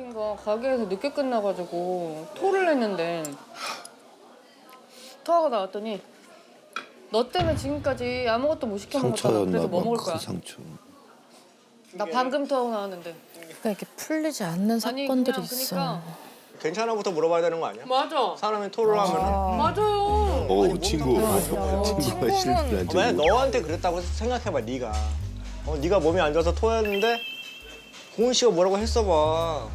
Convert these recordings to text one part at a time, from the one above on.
날인가 가게에서 늦게 끝나가지고 토를 했는데 토하고 나왔더니 너 때문에 지금까지 아무것도 못 시켜 먹었잖아. 상처였나 그래서 뭐 봐. 먹을 거야? 큰 상처. 나 방금 토하고 나왔는데. 그러니까 이렇게 풀리지 않는 아니 사건들이 그냥 있어. 그러니까 괜찮아부터 물어봐야 되는 거 아니야? 맞아. 사람이 토를 하면은 맞아요. 오 친구. 친구가 친구는- 실패한 만약. 너한테 그랬다고 생각해봐 네가 어, 네가 몸이 안 좋아서 토했는데 고은 씨가 뭐라고 했어봐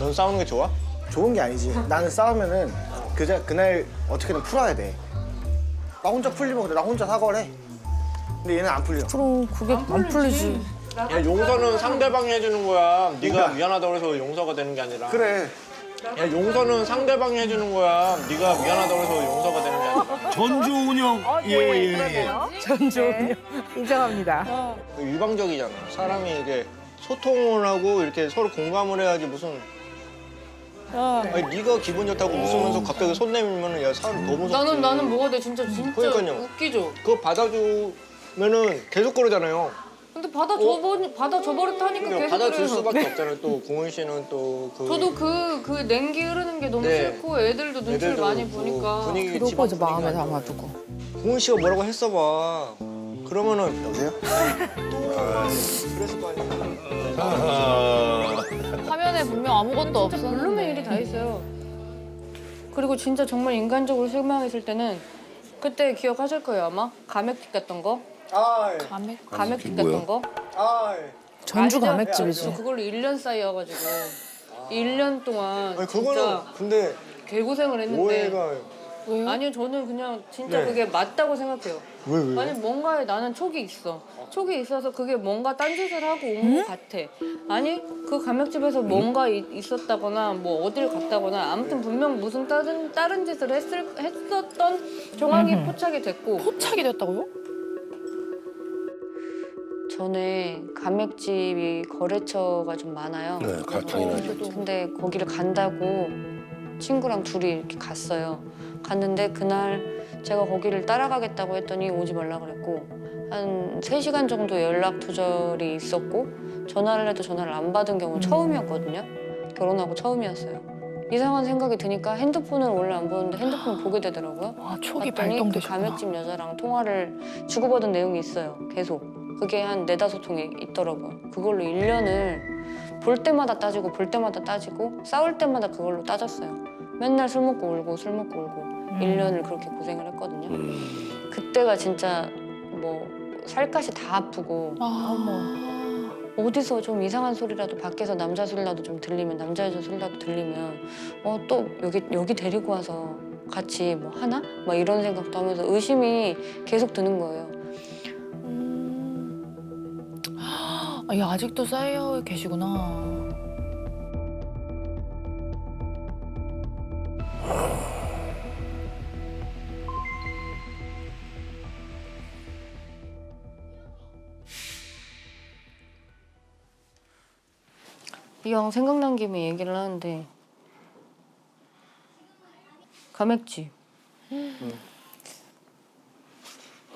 넌 싸우는 게 좋아? 좋은 게 아니지. 나는 싸우면은 그자 그날 어떻게든 풀어야 돼. 나 혼자 풀리면 그래. 나 혼자 사과를 해. 근데 얘는 안 풀려. 그럼 그게 안 풀리지. 야 용서는 상대방이 해주는 거야 네가 미안하다고 해서 용서가 되는 게 아니라 그래. 야 용서는 상대방이 해주는 거야 네가 미안하다고 해서 용서가 되는 게 아니라 전조 운영. 예 예 예. 전조 인정합니다. 일방적이잖아 사람이 이게 소통을 하고 이렇게 서로 공감을 해야지 무슨 아니 네가 기분 좋다고 웃으면서 갑자기 손 내밀면은 야 사람 너무 무섭지 나는 나는 뭐가 돼 진짜 진짜 그러니까요. 웃기죠. 그거 받아주면은 계속 그러잖아요 근데 받아 줘버 받아 줘버렸다니까 그러니까 계속 받아줄 그래요. 수밖에 없잖아요 또 공은 씨는 또그 저도 그, 그 냉기 흐르는 게 너무 네. 싫고 애들도 눈치를 애들도 많이 그 보니까 분위기 집안 분위기가 마음에 안 좋아요. 담아두고. 공은 씨가 뭐라고 했어봐 그러면은 여보세요? 그랬을 거 아니야 아 하. 화면에 분명 아무것도 진짜 별로면 일이 다 있어요. 그리고 진짜 정말 인간적으로 실망했을 때는 그때 기억하실 거예요 아마 가맥집 갔던 거 아이. 감액. 가맥집 뭐야? 갔던 거 아이. 전주 아시죠? 가맥집이지. 저 그걸로 1년 쌓여가지고 1년 동안 아니 그거는 진짜 근데 개고생을 했는데 오해가 아니요 저는 그냥 진짜 네. 그게 맞다고 생각해요. 왜 왜? 아니 뭔가에 나는 촉이 있어. 촉이 있어서 그게 뭔가 딴짓을 하고 온 것 같아. 아니 그 가맥집에서 뭔가 이- 있었다거나 뭐 어딜 갔다거나 아무튼 분명 무슨 다른 다른 짓을 했을 했었던 정황이 포착이 됐고 포착이 됐다고요? 전에 가맥집이 거래처가 좀 많아요. 네, 가- 당연하죠. 근데 거기를 간다고 친구랑 둘이 이렇게 갔어요. 갔는데 그날 제가 거기를 따라가겠다고 했더니 오지 말라 그랬고 한 3시간 정도 연락 두절이 있었고 전화를 해도 전화를 안 받은 경우는 처음이었거든요. 결혼하고 처음이었어요. 이상한 생각이 드니까 핸드폰을 원래 안 보는데 핸드폰을 보게 되더라고요. 와 촉이 봤더니 그 발동되셨구나. 가맥집 여자랑 통화를 주고받은 내용이 있어요. 계속. 그게 한 네다섯 통이 있더라고요. 그걸로 1년을 볼 때마다 따지고 볼 때마다 따지고 싸울 때마다 그걸로 따졌어요. 맨날 술 먹고 울고 술 먹고 울고 음. 1년을 그렇게 고생을 했거든요. 음. 그때가 진짜 뭐 살갗이 다 아프고 아, 어디서 좀 이상한 소리라도 밖에서 남자 소리라도 좀 들리면 남자 여자 소리라도 들리면 어 또 여기 여기 데리고 와서 같이 뭐 하나? 막 이런 생각도 하면서 의심이 계속 드는 거예요. 음. 아, 이 아직도 쌓여 계시구나. 이왕 생각난 김에 얘기를 하는데 가맥집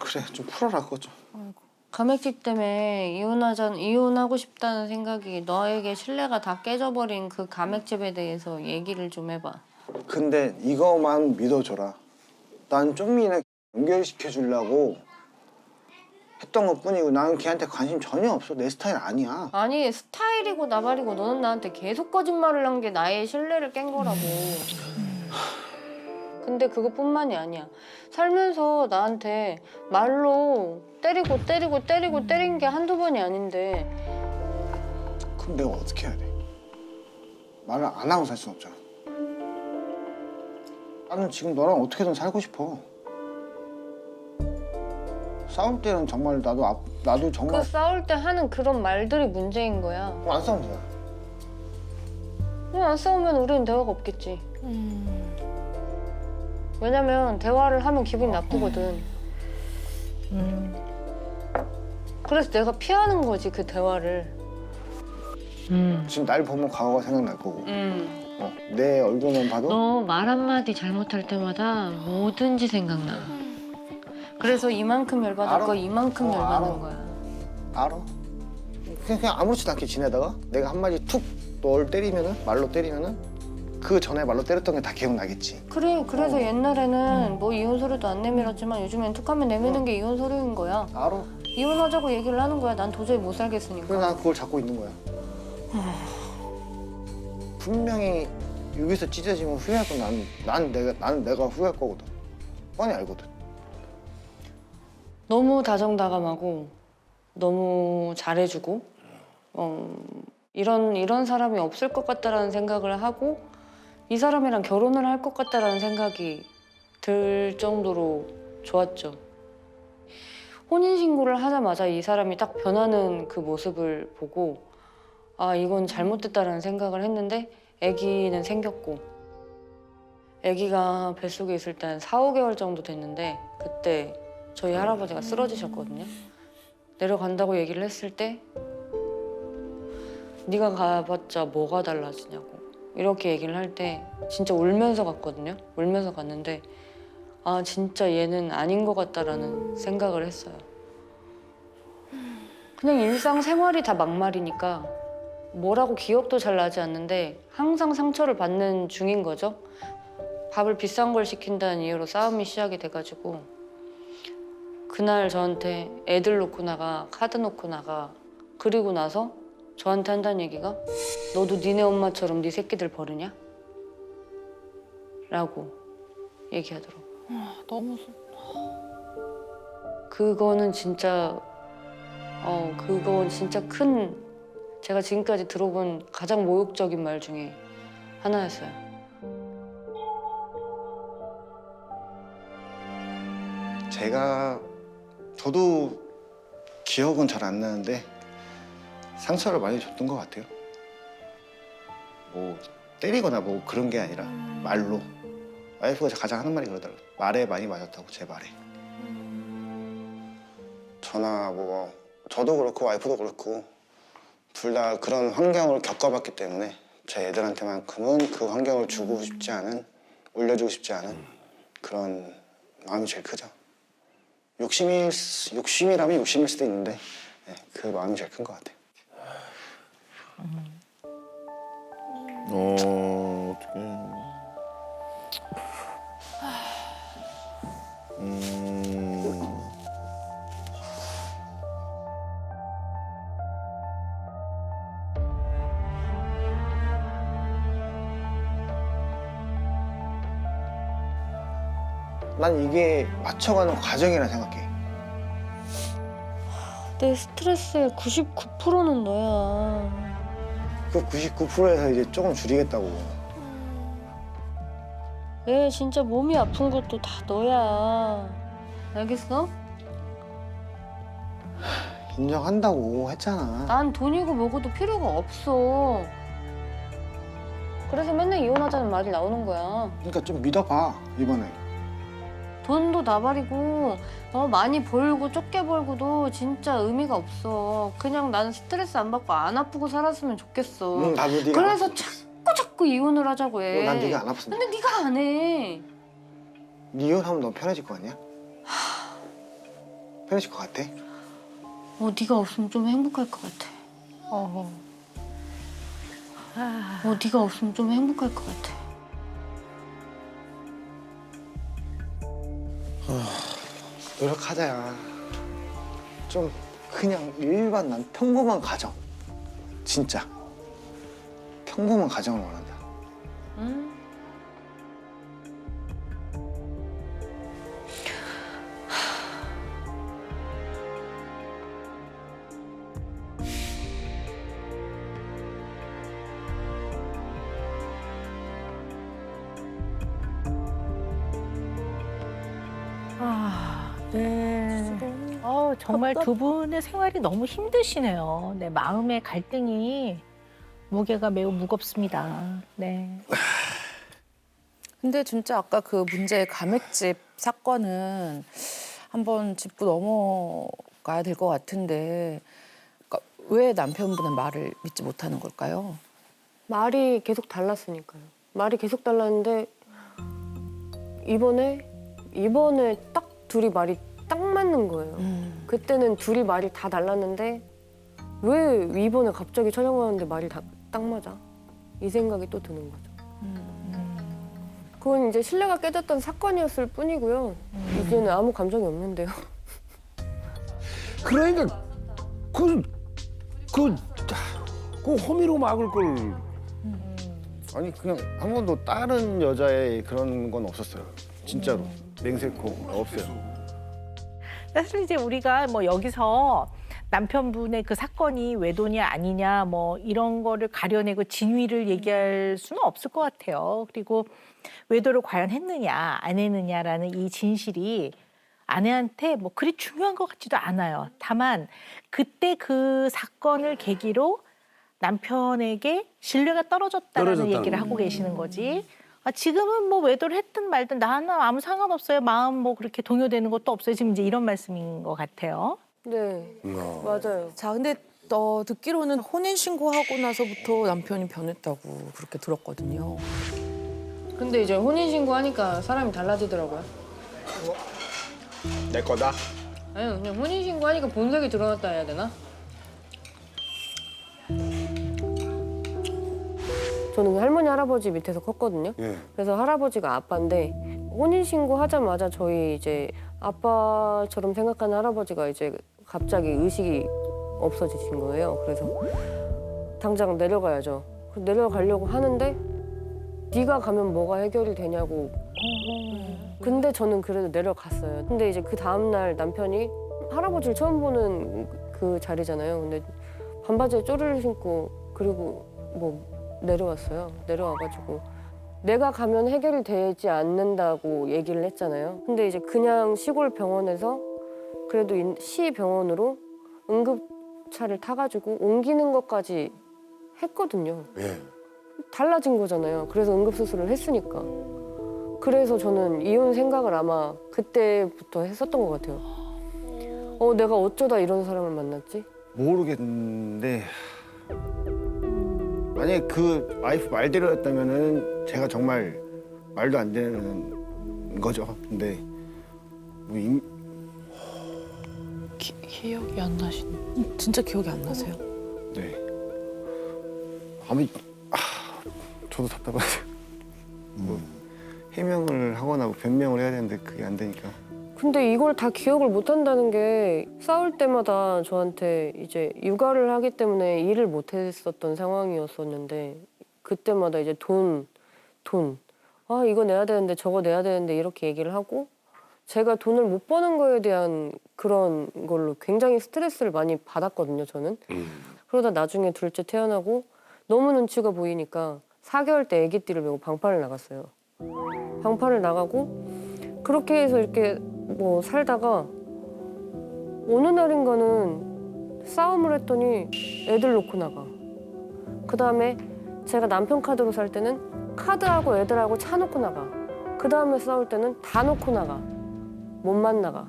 그래 좀 풀어라 그거 좀. 가맥집 때문에 이혼하자 이혼하고 싶다는 생각이 너에게 신뢰가 다 깨져버린 그 가맥집에 대해서 얘기를 좀 해봐. 근데 이거만 믿어줘라. 난 좀이나 연결시켜 주려고 했던 것 뿐이고 나는 걔한테 관심 전혀 없어. 내 스타일 아니야. 아니 스타일이고 나발이고 너는 나한테 계속 거짓말을 한 게 나의 신뢰를 깬 거라고. 근데 그것뿐만이 아니야. 살면서 나한테 말로 때리고 때리고 때리고 때린 게 한두 번이 아닌데 그럼 내가 어떻게 해야 돼? 말을 안 하고 살 순 없잖아. 나는 지금 너랑 어떻게든 살고 싶어. 싸울 때는 정말 나도 앞- 나도 그 정말 싸울 때 하는 그런 말들이 문제인 거야. 그럼 안 싸우면 되잖아. 그냥 안 싸우면 우리는 대화가 없겠지. 음. 왜냐면 대화를 하면 기분이 나쁘거든. 음. 그래서 내가 피하는 거지 그 대화를. 음. 지금 날 보면 과거가 생각날 거고 음. 어, 내 얼굴만 봐도 너 말 한마디 잘못할 때마다 뭐든지 생각나. 그래서 이만큼 열받을 알아. 거 이만큼 어, 열받는 알아. 거야. 알아. 그냥, 그냥 아무렇지도 않게 지내다가 내가 한마디 툭 널 때리면은 말로 때리면은 그 전에 말로 때렸던 게 다 기억나겠지. 그래 그래서 옛날에는 뭐 이혼 소리도 안 내밀었지만 요즘엔 툭하면 내미는 게 이혼 소리인 거야. 알아. 이혼하자고 얘기를 하는 거야. 난 도저히 못 살겠으니까. 그래서 난 그걸 잡고 있는 거야. 분명히 여기서 찢어지면 후회할 건 난, 난 내가 나는 내가 후회할 거거든. 뻔히 알거든. 너무 다정다감하고 너무 잘해주고 어, 이런 이런 사람이 없을 것 같다라는 생각을 하고 이 사람이랑 결혼을 할 것 같다라는 생각이 들 정도로 좋았죠. 혼인 신고를 하자마자 이 사람이 딱 변하는 그 모습을 보고 아 이건 잘못됐다라는 생각을 했는데 아기는 생겼고 아기가 뱃속에 있을 때 한 4, 5개월 정도 됐는데 그때 저희 할아버지가 쓰러지셨거든요. 내려간다고 얘기를 했을 때 네가 가봤자 뭐가 달라지냐고 이렇게 얘기를 할 때 진짜 울면서 갔거든요. 울면서 갔는데 아 진짜 얘는 아닌 것 같다라는 생각을 했어요. 그냥 일상 생활이 다 막말이니까 뭐라고 기억도 잘 나지 않는데 항상 상처를 받는 중인 거죠. 밥을 비싼 걸 시킨다는 이유로 싸움이 시작이 돼가지고 그날 저한테 애들 놓고 나가 카드 놓고 나가 그리고 나서 저한테 한다는 얘기가 너도 니네 엄마처럼 네 새끼들 버르냐? 라고 얘기하더라고 너무 그거는 진짜 어 그건 진짜 큰 제가 지금까지 들어본 가장 모욕적인 말 중에 하나였어요 제가 저도 기억은 잘 안 나는데 상처를 많이 줬던 것 같아요. 뭐 때리거나 뭐 그런 게 아니라 말로 와이프가 가장 하는 말이 그러더라고요. 말에 많이 맞았다고 제 말에. 저나 뭐 저도 그렇고 와이프도 그렇고 둘 다 그런 환경을 겪어봤기 때문에 제 애들한테만큼은 그 환경을 주고 싶지 않은 올려주고 싶지 않은 그런 마음이 제일 크죠. 욕심일 수- 욕심이라면 욕심일 수도 있는데 네, 그 마음이 제일 큰 것 같아요. 어, 어떡해. 난 이게 맞춰가는 과정이라 생각해. 내 스트레스의 99%는 너야 그 99%에서 이제 조금 줄이겠다고. 애 진짜 몸이 아픈 것도 다 너야 알겠어? 인정한다고 했잖아. 난 돈이고 뭐고도 필요가 없어 그래서 맨날 이혼하자는 말이 나오는 거야 그러니까 좀 믿어봐 이번에. 돈도 나발이고 어, 많이 벌고 좁게 벌고도 진짜 의미가 없어. 그냥 나는 스트레스 안 받고 안 아프고 살았으면 좋겠어. 응, 나도 네가 그래서 안 자꾸 자꾸 이혼을 하자고 해. 난 네가 안 아팠으면. 근데 네가 안 해. 네 이혼하면 너 편해질 거 아니야? 편해질 것 같아? 어, 네가 없으면 좀 행복할 것 같아. 어. 어, 네가 없으면 좀 행복할 것 같아. 노력하자 야. 좀 그냥 일반 난 평범한 가정. 진짜. 평범한 가정을 원한다. 응? 정말 두 분의 생활이 너무 힘드시네요. 네, 마음의 갈등이 무게가 매우 무겁습니다. 네. 근데 진짜 아까 그 문제의 가맥집 사건은 한번 짚고 넘어가야 될 것 같은데 그러니까 왜 남편분은 말을 믿지 못하는 걸까요? 말이 계속 달랐으니까요. 말이 계속 달랐는데 이번에 이번에 딱 둘이 말이 딱 맞는 거예요. 음. 그때는 둘이 말이 다 달랐는데 왜 이번에 갑자기 촬영하는데 말이 다, 딱 맞아? 이 생각이 또 드는 거죠. 그건 이제 신뢰가 깨졌던 사건이었을 뿐이고요. 이제는 아무 감정이 없는데요. 그러니까 그, 그, 그 호미로 막을 걸. 아니 그냥 한 번도 다른 여자의 그런 건 없었어요. 진짜로 맹세코 없어요. 사실 이제 우리가 뭐 여기서 남편분의 그 사건이 외도냐 아니냐 뭐 이런 거를 가려내고 진위를 얘기할 수는 없을 것 같아요. 그리고 외도를 과연 했느냐 안 했느냐라는 이 진실이 아내한테 뭐 그리 중요한 것 같지도 않아요. 다만 그때 그 사건을 계기로 남편에게 신뢰가 떨어졌다라는 떨어졌다는 얘기를 거. 하고 계시는 거지. 아, 지금은 뭐 외도를 했든 말든 나는 아무 상관없어요. 마음 뭐 그렇게 동요되는 것도 없어요. 지금 이제 이런 말씀인 것 같아요. 네, 맞아요. 자, 근데 어, 듣기로는 혼인 신고하고 나서부터 남편이 변했다고 그렇게 들었거든요. 근데 이제 혼인 신고하니까 사람이 달라지더라고요. 내 거다. 아니 그냥 혼인 신고하니까 본색이 드러났다 해야 되나? 저는 할머니 할아버지 밑에서 컸거든요. 예. 그래서 할아버지가 아빠인데 혼인 신고 하자마자 저희 이제 아빠처럼 생각하는 할아버지가 이제 갑자기 의식이 없어지신 거예요. 그래서 당장 내려가야죠. 내려가려고 하는데 네가 가면 뭐가 해결이 되냐고. 근데 저는 그래도 내려갔어요. 근데 이제 그 다음 날 남편이 할아버지를 처음 보는 그 자리잖아요. 근데 반바지에 쪼르르 신고 그리고 뭐 내려왔어요. 내려와가지고 내가 가면 해결이 되지 않는다고 얘기를 했잖아요. 근데 이제 그냥 시골 병원에서 그래도 인- 시 병원으로 응급차를 타가지고 옮기는 것까지 했거든요. 예. 달라진 거잖아요. 그래서 응급수술을 했으니까. 그래서 저는 이혼 생각을 아마 그때부터 했었던 것 같아요. 어, 내가 어쩌다 이런 사람을 만났지? 모르겠는데 만약에 그 와이프 말대로였다면은 제가 정말 말도 안 되는 거죠. 근데 뭐 임- 기, 기억이 안 나신. 진짜 기억이 안 나세요? 네. 아무 아, 저도 답답하죠. 뭐 해명을 하거나 뭐 변명을 해야 되는데 그게 안 되니까. 근데 이걸 다 기억을 못 한다는 게 싸울 때마다 저한테 이제 육아를 하기 때문에 일을 못 했었던 상황이었었는데 그때마다 이제 돈, 돈. 아, 이거 내야 되는데 저거 내야 되는데 이렇게 얘기를 하고 제가 돈을 못 버는 거에 대한 그런 걸로 굉장히 스트레스를 많이 받았거든요, 저는. 그러다 나중에 둘째 태어나고 너무 눈치가 보이니까 4개월 때 아기 띠를 메고 방파를 나갔어요. 방파를 나가고 그렇게 해서 이렇게 뭐 살다가 어느 날인가는 싸움을 했더니 애들 놓고 나가. 그 다음에 제가 남편 카드로 살 때는 카드하고 애들하고 차 놓고 나가. 그 다음에 싸울 때는 다 놓고 나가. 못 만 나가.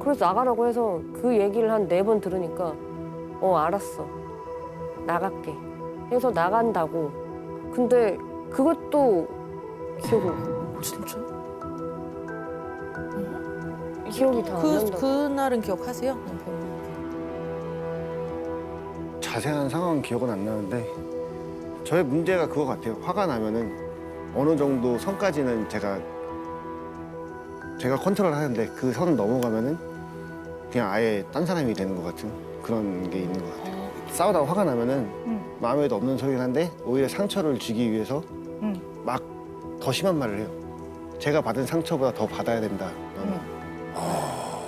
그래서 나가라고 해서 그 얘기를 한 네 번 들으니까 어 알았어 나갈게 해서 나간다고 근데 그것도 기억이 진짜? 기억이 다 안 그, 난다. 그날은 기억하세요? 남편분? 자세한 상황은 기억은 안 나는데 저의 문제가 그거 같아요. 화가 나면은 어느 정도 선까지는 제가 제가 컨트롤 하는데 그 선 넘어가면은 그냥 아예 딴 사람이 되는 것 같은 그런 게 있는 것 같아요. 싸우다가 화가 나면은 마음에도 없는 소리긴 한데 오히려 상처를 주기 위해서 음. 막 더 심한 말을 해요. 제가 받은 상처보다 더 받아야 된다.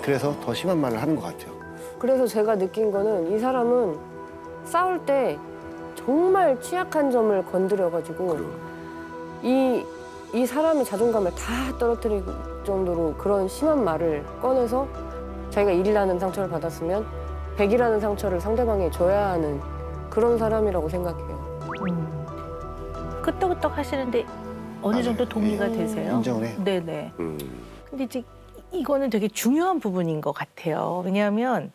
그래서 더 심한 말을 하는 것 같아요. 그래서 제가 느낀 거는 이 사람은 싸울 때 정말 취약한 점을 건드려가지고 이, 이 사람의 자존감을 다 떨어뜨릴 정도로 그런 심한 말을 꺼내서 자기가 1이라는 상처를 받았으면 100이라는 상처를 상대방에 줘야 하는 그런 사람이라고 생각해요. 음. 끄떡끄떡 하시는데 어느 정도 동의가 되세요? 인정을 해요. 네네. 음. 근데 이제 이거는 되게 중요한 부분인 것 같아요. 왜냐하면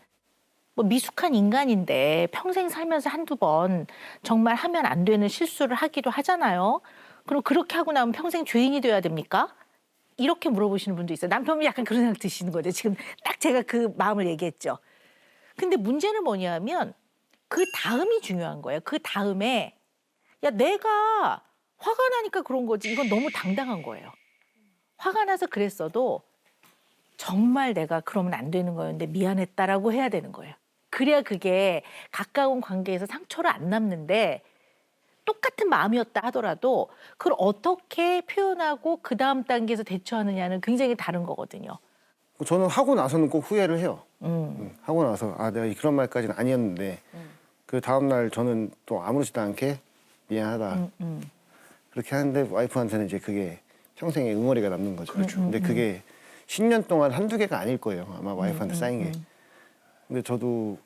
뭐 미숙한 인간인데 평생 살면서 한두 번 정말 하면 안 되는 실수를 하기도 하잖아요. 그럼 그렇게 하고 나면 평생 죄인이 돼야 됩니까? 이렇게 물어보시는 분도 있어요. 남편이 약간 그런 생각 드시는 거죠. 지금 딱 제가 그 마음을 얘기했죠. 근데 문제는 뭐냐면 그 다음이 중요한 거예요. 그 다음에 야 내가 화가 나니까 그런 거지. 이건 너무 당당한 거예요. 화가 나서 그랬어도 정말 내가 그러면 안 되는 거였는데 미안했다라고 해야 되는 거예요. 그래야 그게 가까운 관계에서 상처를 안 남는데 똑같은 마음이었다 하더라도 그걸 어떻게 표현하고 그 다음 단계에서 대처하느냐는 굉장히 다른 거거든요. 저는 하고 나서는 꼭 후회를 해요. 음. 음, 하고 나서 아 내가 그런 말까지는 아니었는데 그 다음 날 저는 또 아무렇지도 않게 미안하다 음, 음. 그렇게 하는데 와이프한테는 이제 그게 평생의 응어리가 남는 거죠. 그렇죠. 근데 그게 10년 동안 한두 개가 아닐 거예요. 아마 와이프한테 쌓인 게. 근데 저도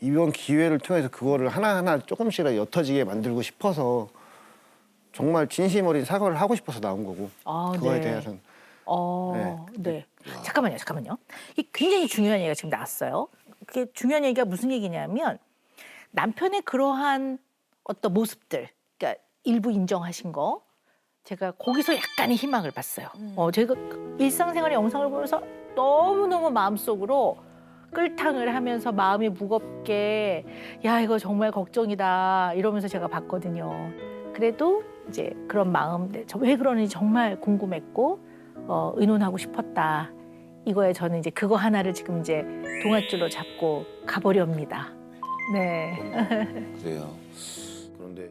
이번 기회를 통해서 그거를 하나하나 조금씩이라도 옅어지게 만들고 싶어서 정말 진심 어린 사과를 하고 싶어서 나온 거고 아, 그거에 네. 대해서는 어, 네. 잠깐만요, 잠깐만요. 이 굉장히 중요한 얘기가 지금 나왔어요. 그게 중요한 얘기가 무슨 얘기냐면 남편의 그러한 어떤 모습들, 그러니까 일부 인정하신 거, 제가 거기서 약간의 희망을 봤어요. 어, 제가 그 일상생활의 영상을 보면서 너무 너무 마음속으로 끌탕을 하면서 마음이 무겁게 야 이거 정말 걱정이다 이러면서 제가 봤거든요. 그래도 이제 그런 마음, 저왜 그러는지 정말 궁금했고 어, 의논하고 싶었다. 이거에 저는 이제 그거 하나를 지금 이제 동아줄로 잡고 가버렵니다. 네. 그래요. 그런데